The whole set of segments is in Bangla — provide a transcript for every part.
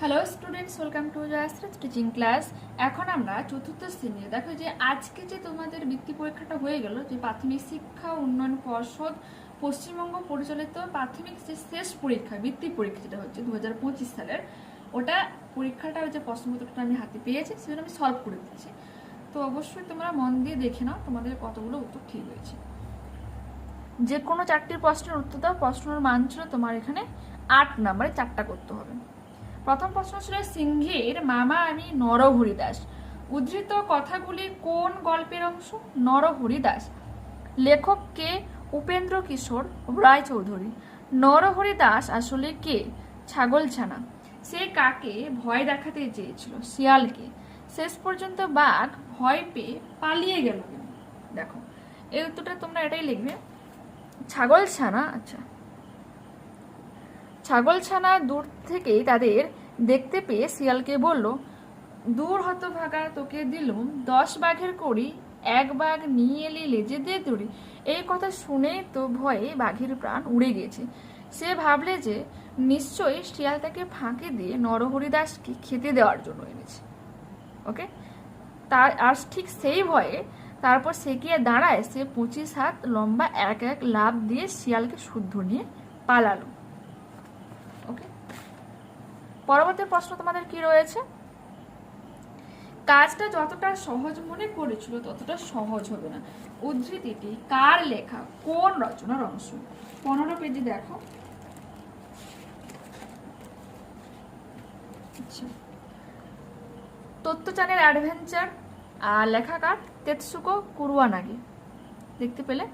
Hello students welcome to Jayashree teaching class এখন আমরা চতুর্থ শ্রেণীতে দেখো যে আজকে যে তোমাদের বৃত্তি পরীক্ষাটা হয়ে গেল, যে প্রাথমিক শিক্ষা, উন্নয়ন, পর্ষদ, পশ্চিমবঙ্গ পরিচালিত প্রাথমিক যে শেষ পরীক্ষা, বৃত্তি পরীক্ষা যেটা হচ্ছে দু হাজার পঁচিশ সালের, ওটা পরীক্ষাটা যে প্রশ্নপত্রটা আমি হাতে পেয়েছি সেটা আমি সলভ করে দিচ্ছি তো অবশ্যই তোমরা মন দিয়ে দেখে নাও, তোমাদের কতগুলো উত্তর ঠিক হয়েছে। যে কোনো চারটির প্রশ্নের উত্তর দাও, প্রশ্নের মান ছিল তোমার এখানে আট নাম্বারে চারটা করতে হবে। প্রথম প্রশ্ন ছিল সিংহের মামা আমি নরহরি দাস। উদ্ধৃত কথাগুলি কোন গল্পের অংশ? নরহরি দাস। লেখক কে? উপেন্দ্র কিশোর রায়চৌধুরী। নরহরি দাস আসলে কে? ছাগলছানা সে কাকে ভয় দেখাতে চেয়েছিল? শিয়ালকে। শেষ পর্যন্ত বাঘ ভয় পেয়ে পালিয়ে গেল। দেখো, এই উত্তরটা তোমরা এটাই লিখবে। ছাগল ছানা আচ্ছা। ছাগলছানা দূর থেকেই তাদের দেখতে পেয়ে শিয়ালকে বলল, দূর হতভাগা তোকে দিলুম, দশ বাঘের করি এক বাঘ নিয়ে এলি লেজে দিয়ে দড়ি। এই কথা শুনে তো ভয়ে বাঘের প্রাণ উড়ে গেছে সে ভাবলে যে নিশ্চয়ই শিয়াল তাকে ফাঁকে দিয়ে নরহরিদাসকে খেতে দেওয়ার জন্য এনেছে। ওকে? তার, আর ঠিক সেই ভয়ে তারপর সে গিয়ে দাঁড়ায়? সে পঁচিশ হাত লম্বা এক এক লাভ দিয়ে শিয়ালকে শুদ্ধ নিয়ে পালালো। পরবর্তী প্রশ্ন তোমাদের কি রয়েছে? কাজটা যতটা সহজ মনে করেছিল, ততটা সহজ হবে না। উদ্ধৃতিটি কার লেখা? কোন রচনার অংশ? পনেরো পেজে দেখো। আচ্ছা। তত্ত্বচানের অ্যাডভেঞ্চার, আর লেখাকার তেতসুকো কুরুয়ানাগি। দেখতে পেলে?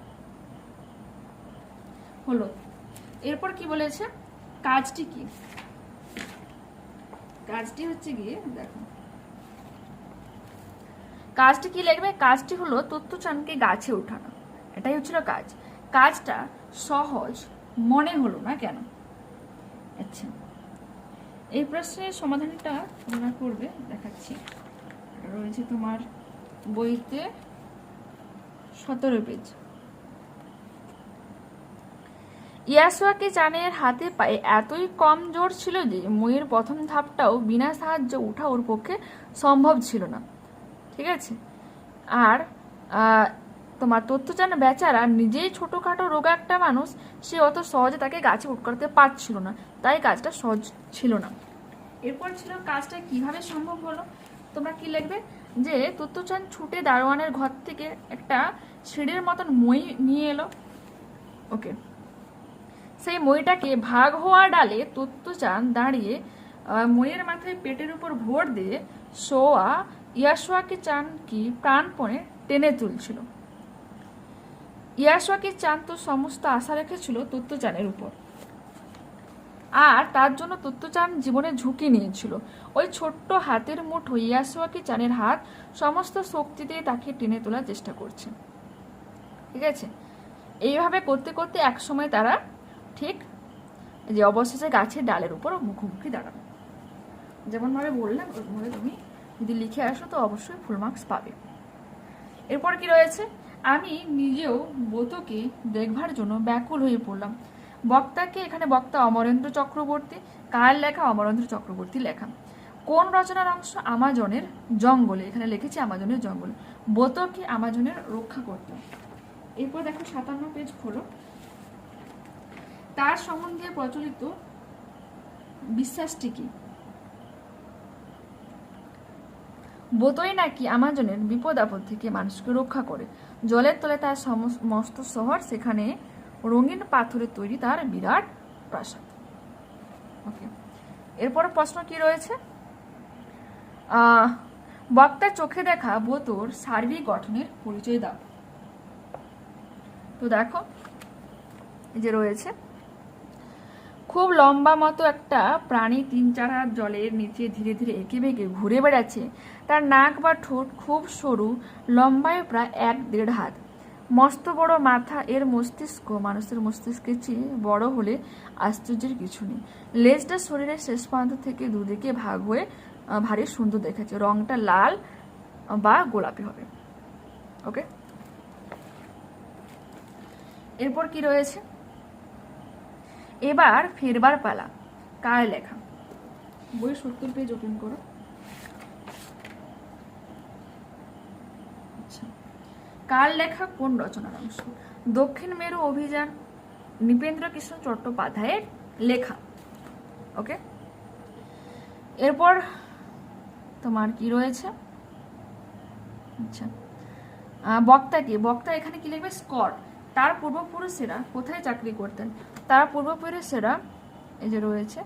হলো। এরপর কি বলেছে? কাজটি কি? কাজটি হচ্ছে গিয়ে, দেখো। কাজটি কি লিখবে? কাজটি হলো তত্ত্বচানকে গাছে ওঠানো। এটাই হচ্ছিল কাজ। কাজটা সহজ মনে হলো না কেন? আচ্ছা। এই প্রশ্নের সমাধানটা তোমরা করবে, দেখাচ্ছি। রয়েছে তোমার বইতে সতেরো পেজ। ইয়াসুয়াকে চানের হাতে পায়ে এতই কম জোর ছিল যে মইয়ের প্রথম ধাপটাও বিনা সাহায্য ওঠা ওর পক্ষে সম্ভব ছিল না। ঠিক আছে? আর তোমার তথ্যচান বেচারা নিজেই ছোটোখাটো রোগা একটা মানুষ, সে অত সহজে তাকে গাছে উঠ করতে পারছিল না, তাই কাজটা সহজ ছিল না। এরপর ছিল কাজটা কীভাবে সম্ভব হলো? তোমরা কি লিখবে? যে তত্ত্বচান ছুটে দারোয়ানের ঘর থেকে একটা সিঁড়ির মতন মই নিয়ে এলো। ওকে। সেই মইটাকে ভাগ হওয়া ডালে তত্ত্বচান দাঁড়িয়ে মইয়ের মাথায় পেটের উপর ভোর দিয়ে সোয়া ইয়াসোয়াকে চান কি প্রাণপণে টেনে তুলছিল। ইয়াসোয়াকে চান তো সমস্ত আশা রেখেছিল তত্ত্বচানের উপর। আর তার জন্য তত্ত্বচান জীবনে ঝুঁকি নিয়েছিল। ওই ছোট্ট হাতের মুঠো ইয়াসোয়াকি চানের হাত সমস্ত শক্তি দিয়ে তাকে টেনে তোলার চেষ্টা করছে। ঠিক আছে? এইভাবে করতে করতে একসময় তারা ঠিক? যে অবশেষে গাছের ডালের উপর মুখোমুখি দাঁড়াবে যেমনভাবে বললাম ওইভাবে তুমি যদি লিখে আসো, তো অবশ্যই ফুল মার্কস পাবে। এরপর কি রয়েছে? আমি নিজেও বোতকে দেখবার জন্য ব্যাকুল হয়ে পড়লাম। বক্তাকে এখানে বক্তা অমরেন্দ্র চক্রবর্তী, কার লেখা? অমরেন্দ্র চক্রবর্তী লেখা। কোন রচনার অংশ? আমাজনের জঙ্গলে। এখানে লিখেছি আমাজনের জঙ্গল। বোতকে আমাজনের রক্ষা করতে। এরপর দেখো সাতান্ন পেজ খোলো। তার সম্বন্ধে প্রচলিত বিশ্বাসটি কি? বোতই নাকি আমাজনের বিপদ আপদ থেকে মানুষকে রক্ষা করে? জলের তলে তার সমস্ত শহর, সেখানে রঙিন পাথরের তৈরি তার বিরাট প্রাসাদ। ওকে এরপর প্রশ্ন কি রয়েছে? বক্তার চোখে দেখা বোতর সার্বিক গঠনের পরিচয় দাও। তো দেখো যে রয়েছে। খুব লম্বা মতো একটা প্রাণী তিন চার হাত জলের নিচে ধীরে ধীরে এঁকে বেঁকে ঘুরে বেড়াচ্ছে। তার নাক বা ঠোঁট খুব সরু, লম্বায় প্রায় এক দেড় হাত। মস্ত বড় মাথা, এর মস্তিষ্ক, মানুষের মস্তিষ্কের চেয়ে বড় হলে আশ্চর্যের কিছু নেই। লেজটা শরীরের শেষ প্রান্ত থেকে দুদিকে ভাগ হয়ে ভারী সুন্দর দেখাচ্ছে। রংটা লাল বা গোলাপি হবে। ওকে? এরপর কি রয়েছে? এবার ফেরবার পালা। কার লেখা? বই সত্তর পেজ ওপেন করো। আচ্ছা। কার লেখা? কোন রচনার অংশ? দক্ষিণ মেরু অভিযান নৃপেন্দ্র কৃষ্ণ চট্টোপাধ্যায়ের লেখা। ওকে? এরপর তোমার কি রয়েছে? আচ্ছা। আহ, বক্তা কি? বক্তা এখানে কি লিখবে? স্কট। তার পূর্বপুরুষেরা কোথায় চাকরি করতেন? তার পূর্বপুরুষেরা এই যে রয়েছে,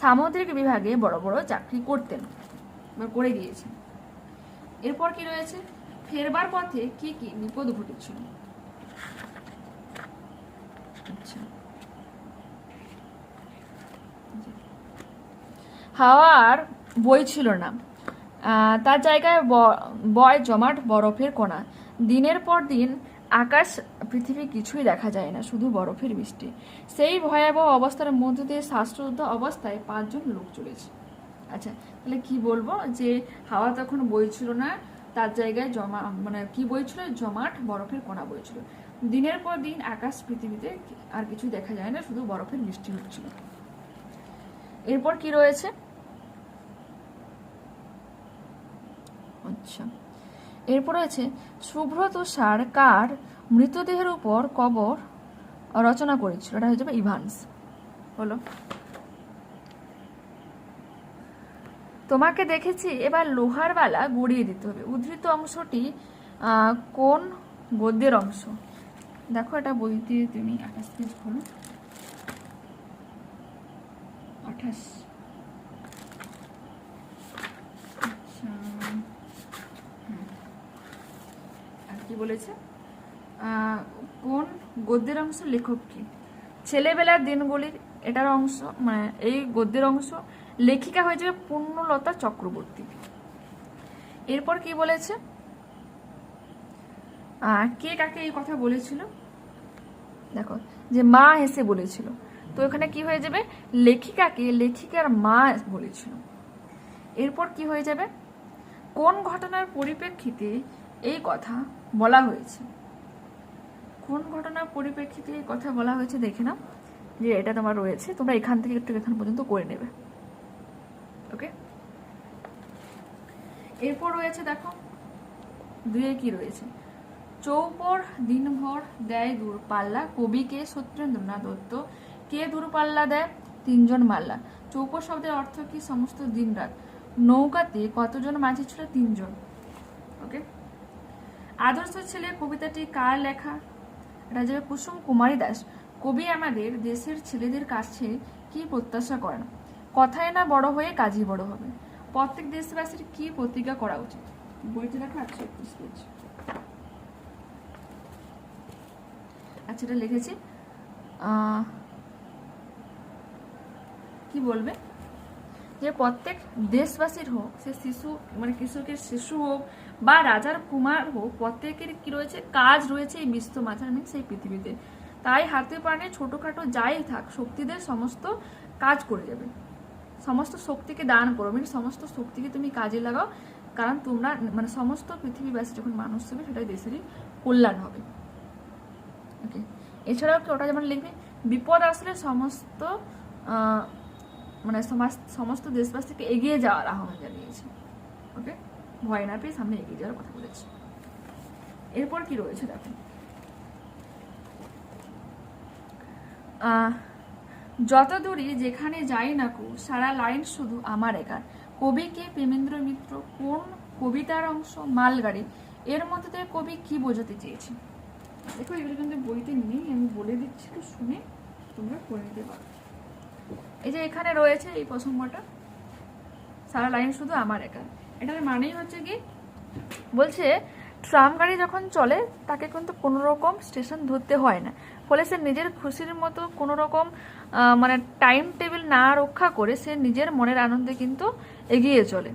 সামুদ্রিক বিভাগে বড় বড় চাকরি করতেন বা করে গিয়েছেন এরপর কি রয়েছে? ফেরবার পথে কি কি বিপদ ঘটেছিল? আচ্ছা। হাওয়ার বই ছিল না। তার জায়গায় বয় জমাট বরফের কণা। দিনের পর দিন আকাশ পৃথিবী কিছুই দেখা যায় না, শুধু বরফের বৃষ্টি। সেই ভয়াবহ অবস্থার মধ্য দিয়ে শ্বাসরুদ্ধ অবস্থায় পাঁচজন লোক চলেছে। আচ্ছা তাহলে কি বলব যে হাওয়া তখন বইছিল না, তার জায়গায় জমা মানে কি বইছিল? জমাট বরফের কণা বইছিল। দিনের পর দিন আকাশ পৃথিবীতে আর কিছু দেখা যায় না, শুধু বরফের বৃষ্টি হচ্ছিল। এরপর কি রয়েছে? আচ্ছা। এরপর আছে, সুব্রত সার কার মৃতদেহের উপর কবর রচনা করেছিল। এটা হয়ে ইভান্স। হলো, তোমাকে দেখেছি, এবার লোহার বালা গড়িয়ে দিতে হবে। উদ্ধৃত অংশটি কোন গদ্যের অংশ? দেখো এটা বইতে তুমি আঠাশ পেজ খোলো আঠাশ আচ্ছা হুম। আর কি বলেছে? কোন গদ্যের অংশ লেখক কি? ছেলেবেলার দিনগুলির এটার অংশ মানে এই গদ্যের অংশ লেখিকা হয়ে যাবে পূর্ণলতা চক্রবর্তী। এরপর কি বলেছে? কে কাকে এই কথা বলেছিল? দেখো, যে মা হেসে বলেছিল। তো এখানে কি হয়ে যাবে? লেখিকাকে লেখিকার মা বলেছিল। এরপর কি হয়ে যাবে? কোন ঘটনার পরিপ্রেক্ষিতে এই কথা বলা হয়েছে। কোন ঘটনার পরিপ্রেক্ষিতে এই কথা বলা হয়েছে দেখে নাও। যে এটা তোমার রয়েছে, তোমরা এখান থেকে একটু এখান পর্যন্ত করে নেবে। ওকে এরপর রয়েছে দেখো দুয়ে কি রয়েছে? চৌপর দিনভর দেয় দূরপাল্লা কবিকে সত্যেন্দ্রনাথ দত্ত। কে দূরপাল্লা দেয়? তিনজন মাল্লা। চৌপর শব্দের অর্থ কি? সমস্ত দিন রাত নৌকাতে কতজন মাঝি ছিল? তিনজন। ওকে আদর্শ ছেলে কবিতাটি কার লেখা? রাজা কুসুম কুমারী দাস, কবি আমাদের দেশের ছেলেদের কাছে কি প্রত্যাশা করেন? কথায় না বড় হয়ে কাজই বড় হবে। প্রত্যেক দেশবাসীর কি প্রতিজ্ঞা করা উচিত? বইটি একশো একত্রিশ পেজ। আচ্ছা এটা লিখেছি। কি বলবে? যে প্রত্যেক দেশবাসীর হোক, সে শিশু মানে কৃষকের শিশু হোক বা রাজার কুমার হোক, প্রত্যেকের কি রয়েছে? কাজ রয়েছে এই বিশ্ব মাঝার মিন সেই পৃথিবীতে। তাই হাতে প্রাণে ছোটোখাটো যাই থাক, শক্তিদের সমস্ত কাজ করে যাবে। সমস্ত শক্তিকে দান করো। মানে সমস্ত শক্তিকে তুমি কাজে লাগাও। কারণ তোমরা মানে সমস্ত পৃথিবীবাসী যখন মানুষ হবে, সেটাই দেশেরই কল্যাণ হবে। ওকে এছাড়াও কি ওটা যেমন লিখবে? বিপদ আসলে সমস্ত মানে সমাজ, সমস্ত দেশবাসীকে এগিয়ে যাওয়ার আহ্বান জানিয়েছে। ওকে ভয় না পেয়ে সামনে এগিয়ে যাওয়ার কথা বলেছি। এরপর কি রয়েছে দেখো। আহ, যত দূরই যেখানে যাই না কো সারা লাইন শুধু আমার একার। কবিকে প্রেমেন্দ্র মিত্র কোন কবিতার অংশ মালগাড়ি এর মধ্যে থেকে কবি কি বোঝাতে চেয়েছে? দেখো এগুলো কিন্তু বইতে নেই আমি বলে দিচ্ছি তো শুনে তোমরা করে নিতে পারো। এই যে এখানে রয়েছে এই প্রসঙ্গটা সারা লাইন শুধু আমার একা এটার মানেই হচ্ছে কি? বলছে, ট্রাম গাড়ি যখন চলে, তাকে কিন্তু কোনো রকম স্টেশন ধরতে হয় না। ফলে সে নিজের খুশির মতো কোনো রকম মানে টাইম টেবিল না রক্ষা করে সে নিজের মনের আনন্দে কিন্তু এগিয়ে চলে।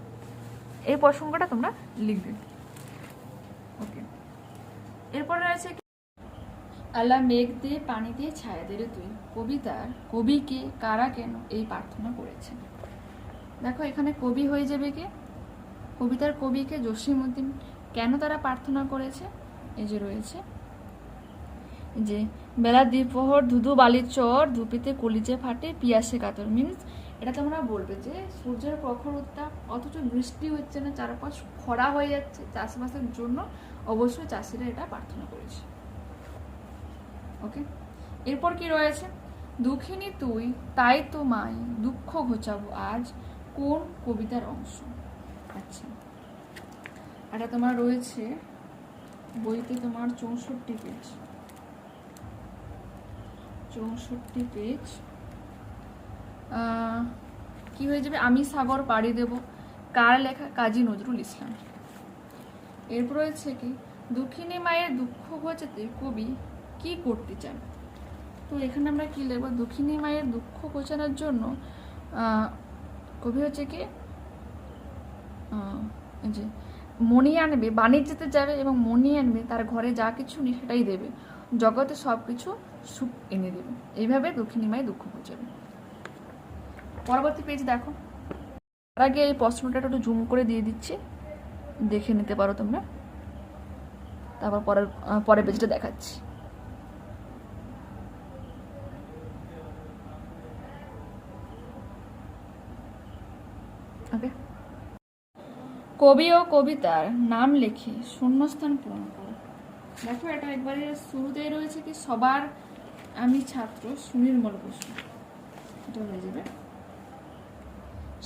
এই প্রসঙ্গটা তোমরা লিখবে। ওকে এরপর রয়েছে? আল্লাহ মেঘ দিয়ে পানি দিয়ে ছায়া দিলে তুই। কবিতার কবিকে কারা কেন এই প্রার্থনা করেছে দেখো, এখানে কবি হয়ে যাবে কে? কবিতার কবিকে জসীমউদ্দিন কেন তারা প্রার্থনা করেছে? এই যে রয়েছে। যে, বেলা দ্বিপ্রহর ধুধু বালির চর, ধুপিতে কলিজে ফাটে পিয়াসে কাতর। মিনস এটা তোমরা বলবে যে, সূর্যের প্রখর উত্তাপ, অথচ বৃষ্টি হচ্ছে না, চারপাশ খরা হয়ে যাচ্ছে। চাষবাসের জন্য অবশ্যই চাষিরা এটা প্রার্থনা করেছে। ওকে এরপর কি রয়েছে? দুঃখিনী তুই, তাই তো মাই, দুঃখ ঘোচাবো আজ কোন কবিতার অংশ? আচ্ছা। এটা তোমার রয়েছে বইতে তোমার চৌষট্টি পেজ চৌষট্টি পেজ কি হয়ে যাবে? আমি সাগর পাড়ি দেব। কার লেখা? কাজী নজরুল ইসলাম। এরপর রয়েছে কি? দুঃখিনী মায়ের দুঃখ ঘোচাতে কবি কি করতে চান? তো এখানে আমরা কি লিখব? দুঃখিনী মায়ের দুঃখ ঘোচানোর জন্য কবি হচ্ছে কি? যে মণি আনবে বাণিজ্যতে যাবে এবং মণি আনবে তার ঘরে যা কিছু নেই সেটাই দেবে। জগতে সব কিছু সুখ এনে দেবে। এইভাবে দক্ষিণী মায়ের দুঃখ ঘোচাবে। পরবর্তী পেজ দেখো। তার আগে এই প্রশ্নটা একটু জুম করে দিয়ে দিচ্ছি। দেখে নিতে পারো তোমরা। তারপর পরের পরের পেজটা দেখাচ্ছি। ওকে কবি ও কবিতার নাম লিখে শূন্যস্থান পূরণ করো। দেখো, এটা একবারে শুরুতেই রয়েছে কি সবার, আমি ছাত্র সুনির্মল বসু এটা হয়ে যাবে।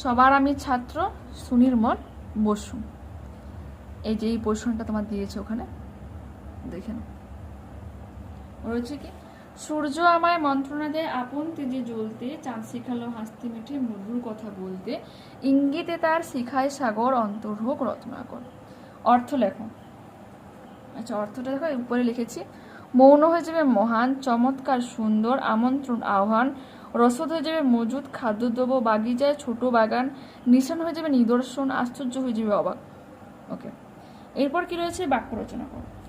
সবার, আমি ছাত্র সুনির্মল বসু। এই যে এই পোর্শনটা তোমার দিয়েছে ওখানে, দেখে নাও। রয়েছে কি? সূর্য আমায় মন্ত্রণা দেয়, আপন তেজে জ্বলতে, চাঁদ শিখালো হাসতে মিঠে মধুর কথা বলতে, ইঙ্গিতে তার শিখায় সাগর অন্তর হোক রত্নাকর। অর্থ লেখো। আচ্ছা অর্থটা দেখো উপরে লিখেছি। মৌন হয়ে যাবে মহান, চমৎকার, সুন্দর, আমন্ত্রণ, আহ্বান। রসদ হয়ে যাবে মজুদ খাদ্যদ্রব্য বাগিচায় ছোট বাগান। নিশান হয়ে যাবে নিদর্শন, আশ্চর্য হয়ে যাবে অবাক। ওকে এরপর কি রয়েছে? বাক্য রচনা করো।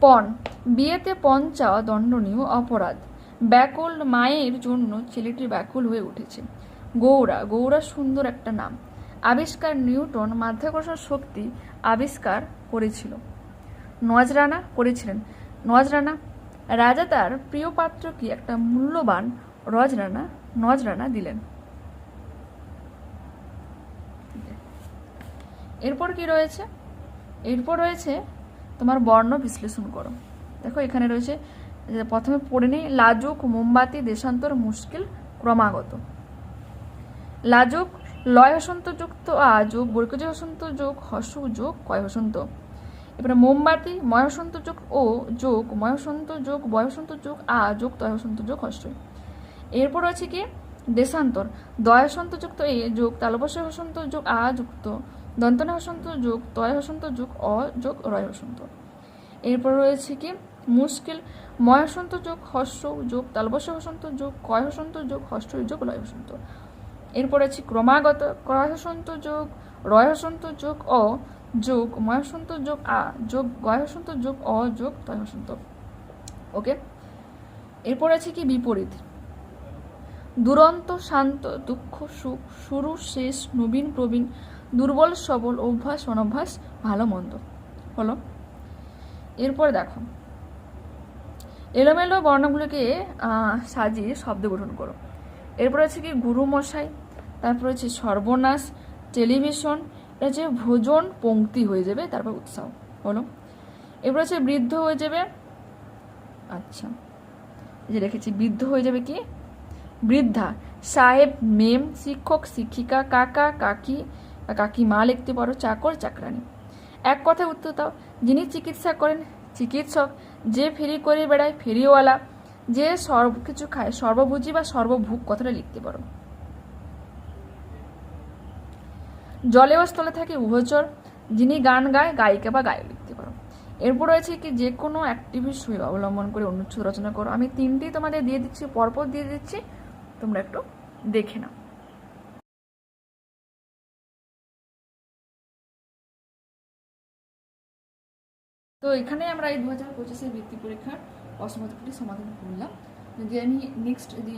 পণ। বিয়েতে পণ চাওয়া দণ্ডনীয় অপরাধ। ব্যাকুল মায়ের জন্য ছেলেটি ব্যাকুল হয়ে উঠেছে। গৌরা গৌরা সুন্দর একটা নাম। আবিষ্কার নিউটন মাধ্যাকর্ষণ শক্তি আবিষ্কার করেছিল। নজরানা করেছিলেন। নজরানা, রাজা তার প্রিয় পাত্রকে একটা মূল্যবান রজরানা, নজরানা দিলেন। এরপর কি রয়েছে? এরপর রয়েছে তোমার বর্ণ বিশ্লেষণ করো। দেখো এখানে রয়েছে প্রথমে পড়ে নেই, লাজুক, মোমবাতি, দেশান্তর, মুশকিল, ক্রমাগত। লাজুক, লয় হসন্ত যুক্ত আ, যোগ বৈকজ হসন্ত যোগ, হস যোগ, কয় হসন্ত? এবারে মোমবাতি, ময় হসন্ত যোগ, ও, যোগ, ময় হসন্ত যোগ, বয় হসন্ত যোগ, আ, যোগ, তয় হসন্ত যোগ হস্যই এরপর আছে কি? দেশান্তর, দয় হসন্ত যুক্ত এ, যোগ তালবস্য হসন্ত যোগ, আ যুক্ত দন্তনা হসন্ত যোগ তয় হসন্ত যোগ অ যোগ রয় হসন্ত এরপর রয়েছে কি? মুশকিল ময় হসন্ত যোগ, হস্য যোগ তালবস্য হসন্ত যোগ কয় হসন্ত যোগ, হস্য যোগ লয় হসন্ত এরপর আছে ক্রমাগত ক্রয় হসন্ত যোগ রয় হসন্ত যোগ, অ যোগ ময় হসন্ত যোগ, আ যোগ গয় হসন্ত যোগ, অ যোগ তয় হসন্ত ওকে? এরপর আছে কি? বিপরীত। দুরন্ত, শান্ত, দুঃখ, সুখ শুরু শেষ, নবীন, প্রবীণ দুর্বল, সবল, অভ্যাস, অনভ্যাস, ভালো, মন্দ। হলো? এরপর দেখো। এলোমেলো বর্ণগুলোকে সাজিয়ে শব্দ গঠন করো। এরপর আছে কি? গুরু মশাই তারপর হচ্ছে সর্বনাশ, টেলিভিশন এটা হচ্ছে ভোজন পংক্তি হয়ে যাবে, তারপর উৎসাহ। হলো? এরপর হচ্ছে বৃদ্ধ হয়ে যাবে আচ্ছা যে রেখেছি, বৃদ্ধ হয়ে যাবে কি? বৃদ্ধা, সাহেব, মেম, শিক্ষক, শিক্ষিকা, কাকা, কাকি বা কাকিমা লিখতে পারো, চাকর, চাকরানি। এক কথায় উত্তর দাও, যিনি চিকিৎসা করেন, চিকিৎসক, যে ফেরি করে বেড়ায়, ফেরিওয়ালা, যে সর্ব কিছু খায়, সর্বভুজি বা সর্বভুক কথাটা লিখতে পারো। জলে স্থলে থাকে উভচর, যিনি গান গায়, গায়িকা বা গায়ক লিখতে পারো। এরপর রয়েছে কি, যে কোনো অ্যাক্টিভিস্ট হয়ে অবলম্বন করে অনুচ্ছেদ রচনা করো। আমি তিনটি তোমাদের দিয়ে দিচ্ছি, পরপর দিয়ে দিচ্ছি, তোমরা একটু দেখে নাও। তো এখানে আমরা এই দু হাজার পঁচিশের বৃত্তি পরীক্ষার প্রশ্নপত্রটি সমাধান করলাম। যদি আমি নেক্সট যদি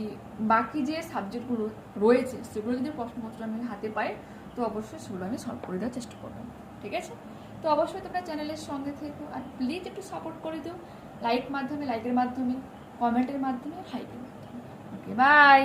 বাকি যে সাবজেক্টগুলো রয়েছে, সেগুলো যদি প্রশ্নপত্র আমি হাতে পাই, তো অবশ্যই সেগুলো আমি সলভ করে দেওয়ার চেষ্টা করব। ঠিক আছে? তো অবশ্যই তোমরা চ্যানেলের সঙ্গে থেকো আর প্লিজ একটু সাপোর্ট করে দিও। লাইক মাধ্যমে লাইকের মাধ্যমে কমেন্টের মাধ্যমে হাইকের মাধ্যমে। সবাইকে বাই